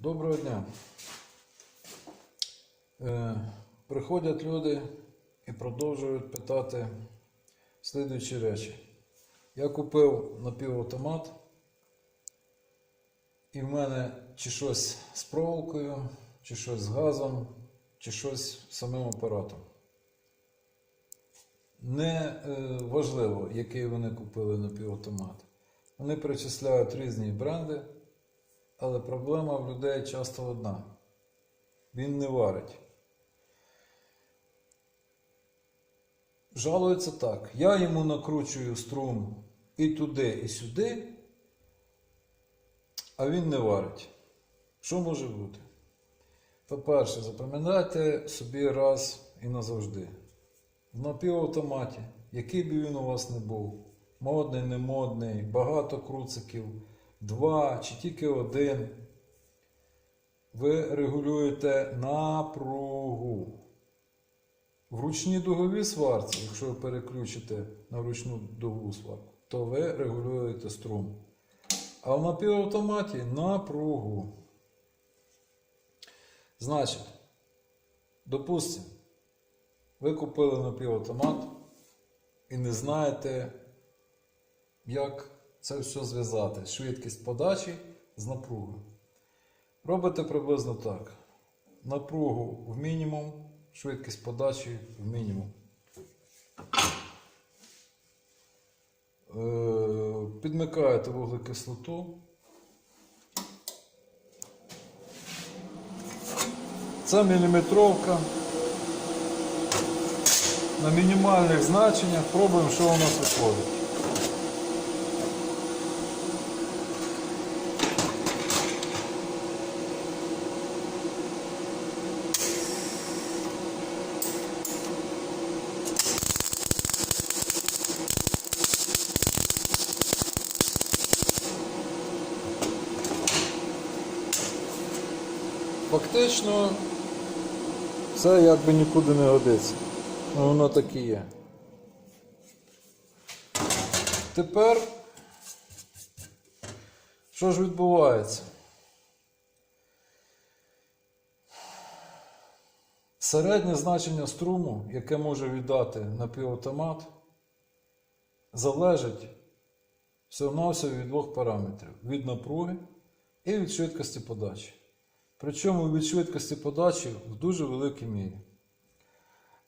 Доброго дня. Е, приходять люди і продовжують питати слідуючі речі. Я купив напівавтомат, і в мене чи щось з проволокою, чи щось з газом, чи щось з самим апаратом. Не е, важливо, який вони купили напівавтомат. Вони причисляють різні бренди. Але проблема в людей часто одна. Він не варить. Жалується так. Я йому накручую струм і туди, і сюди, а він не варить. Що може бути? По-перше, запам'ятайте собі раз і назавжди. В напівавтоматі, який би він у вас не був, модний, не модний, багато круциків, два чи тільки один, ви регулюєте напругу. В ручній дуговій сварці, якщо ви переключите на ручну дугову сварку, то ви регулюєте струм. А в напівавтоматі напругу. Значить, допустимо, ви купили напівавтомат і не знаєте, як це все зв'язати. Швидкість подачі з напругою. Робите приблизно так. Напругу в мінімум, швидкість подачі в мінімум. Е, Підмикаєте вуглекислоту. Це міліметровка. На мінімальних значеннях пробуємо, що у нас виходить. Фактично, це якби нікуди не годиться. Ну, воно так і є. Тепер, що ж відбувається? Середнє значення струму, яке може віддати напівавтомат, залежить всього-навсього від двох параметрів: від напруги і від швидкості подачі. Причому від швидкості подачі в дуже великій мірі.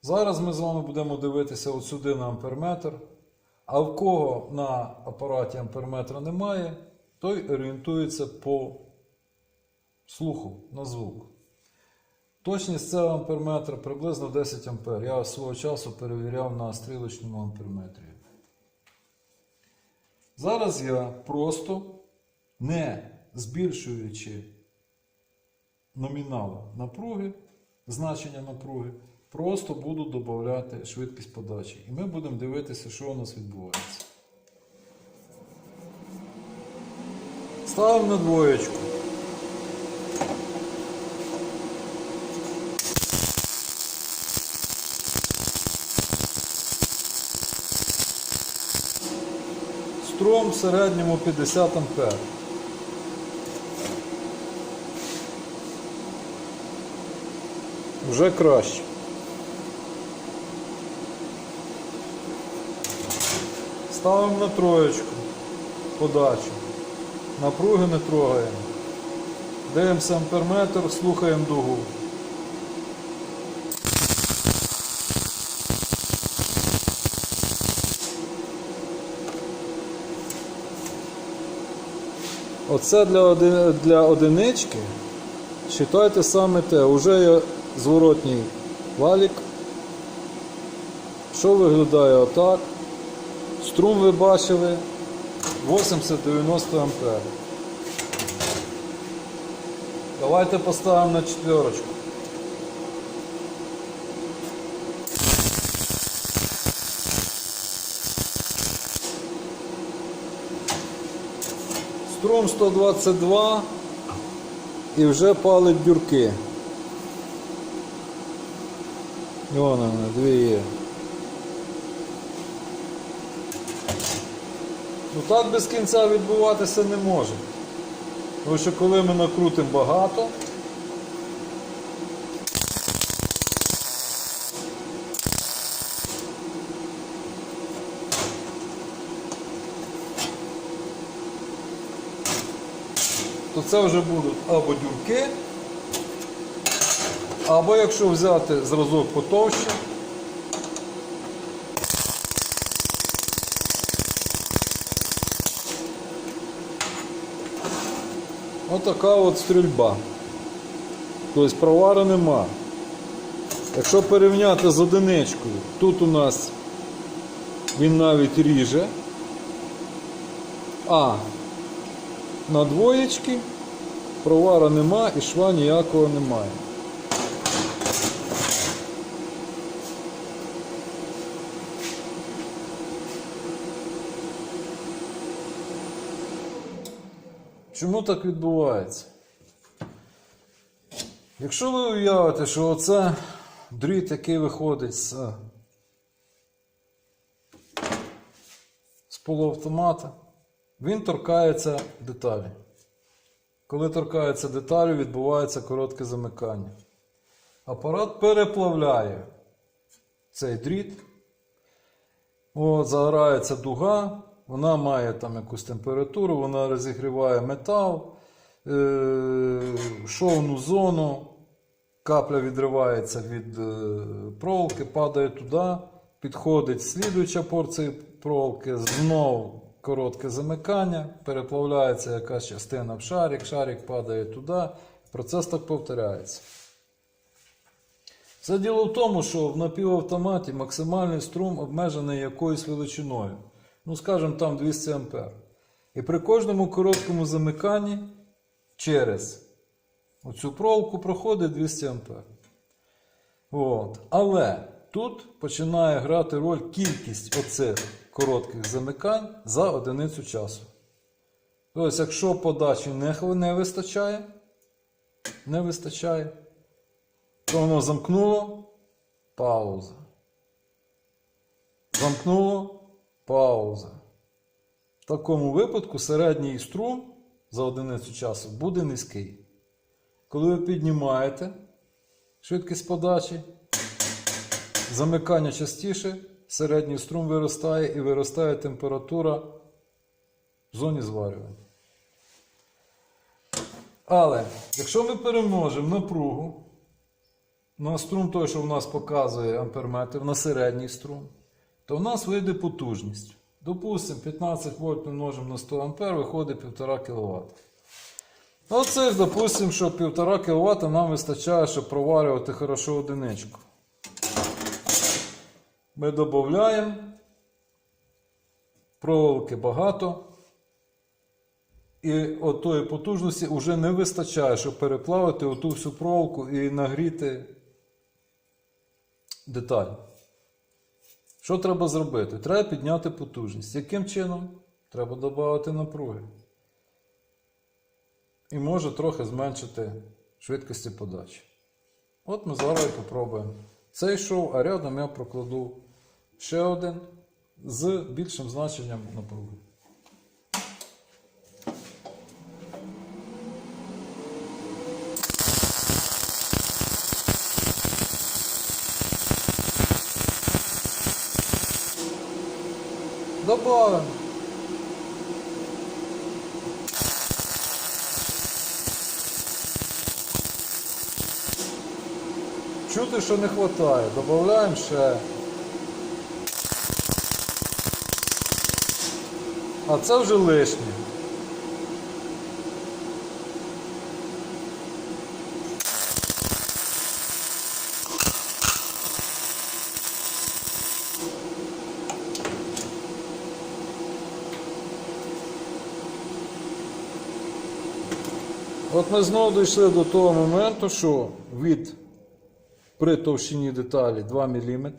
Зараз ми з вами будемо дивитися от сюди на амперметр. А в кого на апараті амперметра немає, той орієнтується по слуху на звук. Точність цього амперметра приблизно 10 ампер. Я свого часу перевіряв на стрілочному амперметрі. Зараз я просто не збільшуючи номінала напруги, значення напруги, просто буду додати швидкість подачі. І ми будемо дивитися, що у нас відбувається. Ставимо на двоєчку. Струм в середньому 50 ампер. Вже краще. Ставимо на троєчку подачу. Напруги не трогаємо. Дивимося амперметр, слухаємо дугу. Оце для, оди- для одинички. Считайте саме те, уже зворотній валік. Що виглядає отак? Струм ви бачили 80-90 ампер. Давайте поставимо на четверочку. Струм 122 і вже палить дюрки. Вон вона, дві є. Ну так без кінця відбуватися не може. Тому що коли ми накрутимо багато, то це вже будуть або дюрки, або якщо взяти зразок потовще, отака от стрільба. Тобто провару нема. Якщо порівняти з одиничкою, тут у нас він навіть ріже, а на двоєчки провара нема і шва ніякого немає. Чому так відбувається? Якщо ви уявите, що оце дріт, який виходить з, з полуавтомата, він торкається деталі. Коли торкається деталі, відбувається коротке замикання. Апарат переплавляє цей дріт. От, загорається дуга, вона має там якусь температуру, вона розігріває метал, е- шовну зону, капля відривається від е, проволоки, падає туди, підходить слідуюча порція проволоки, знов коротке замикання, переплавляється якась частина в шарик, шарик падає туди, процес так повторяється. Все діло в тому, що в напівавтоматі максимальний струм обмежений якоюсь величиною. Ну, скажімо, там 200 А. І при кожному короткому замиканні через оцю проволоку проходить 200 А. От. Але тут починає грати роль кількість оцих коротких замикань за одиницю часу. Тобто, якщо подачі не, вистачає, не вистачає, то воно замкнуло, пауза. Замкнуло, пауза. В такому випадку середній струм за одиницю часу буде низький. Коли ви піднімаєте швидкість подачі, замикання частіше, середній струм виростає і виростає температура в зоні зварювання. Але якщо ми перемножимо напругу на струм той, що в нас показує амперметр, на середній струм, то в нас вийде потужність. Допустимо, 15 вольт множимо на 100 ампер, виходить 1,5 кВт. Оце, допустимо, що 1,5 кВт нам вистачає, щоб проварювати хорошо одиничку. Ми додаємо. Проволоки багато. І тої потужності вже не вистачає, щоб переплавити оту всю проволоку і нагріти деталь. Що треба зробити? Треба підняти потужність. Яким чином? Треба додати напруги. І може трохи зменшити швидкості подачі. От ми зараз і попробуємо. Цей шов, а рядом я прокладу ще один з більшим значенням напруги. Добавимо. Чути, що не вистачає. Додаємо ще. А це вже лишнє. Ми знову дійшли до того моменту, що від при товщині деталі 2 мм.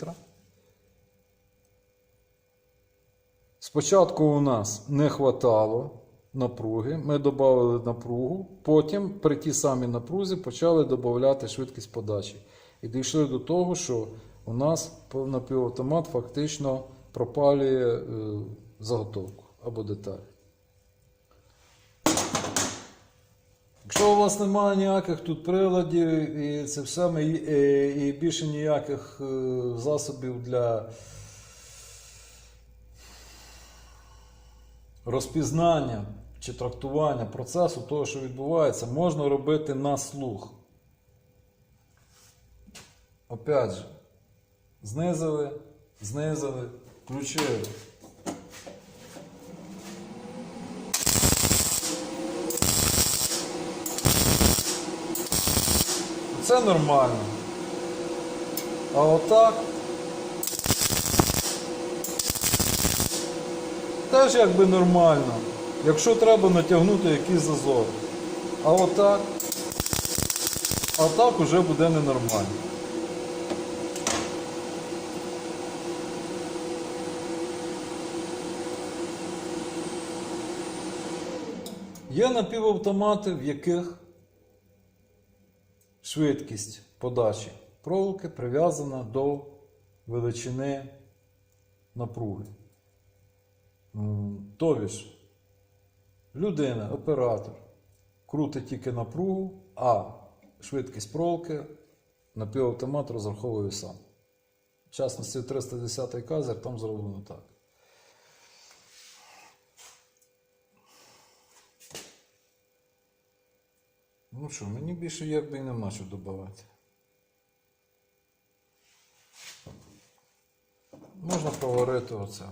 Спочатку у нас не хватало напруги, ми додали напругу, потім при тій самій напрузі почали додати швидкість подачі. І дійшли до того, що у нас напівавтомат фактично пропалює е, заготовку або деталь. Якщо у вас немає ніяких тут приладів і це все, і, і більше ніяких е, засобів для розпізнання чи трактування процесу того, що відбувається, можна робити на слух. Опять же, знизили, знизили, включили. Це нормально. А отак. Теж якби нормально. Якщо треба натягнути якийсь зазор. А отак. А так уже буде ненормально. Є напівавтомати, в яких швидкість подачі проволоки прив'язана до величини напруги. Тобі ж, людина, оператор, крутить тільки напругу, а швидкість проволоки напівавтомат розраховує сам. В частності 310-й казер там зроблено так. Ну що, мені більше якби і нема що додавати. Можна поварити оце.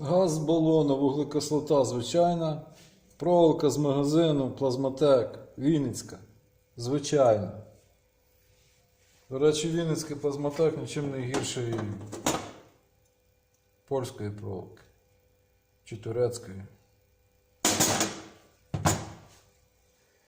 Газ з балону, вуглекислота звичайна. Проволока з магазину, плазматек, Вінницька. Звичайна. До речі, Вінницький плазматек нічим не гірший польської проволоки. Чи турецької.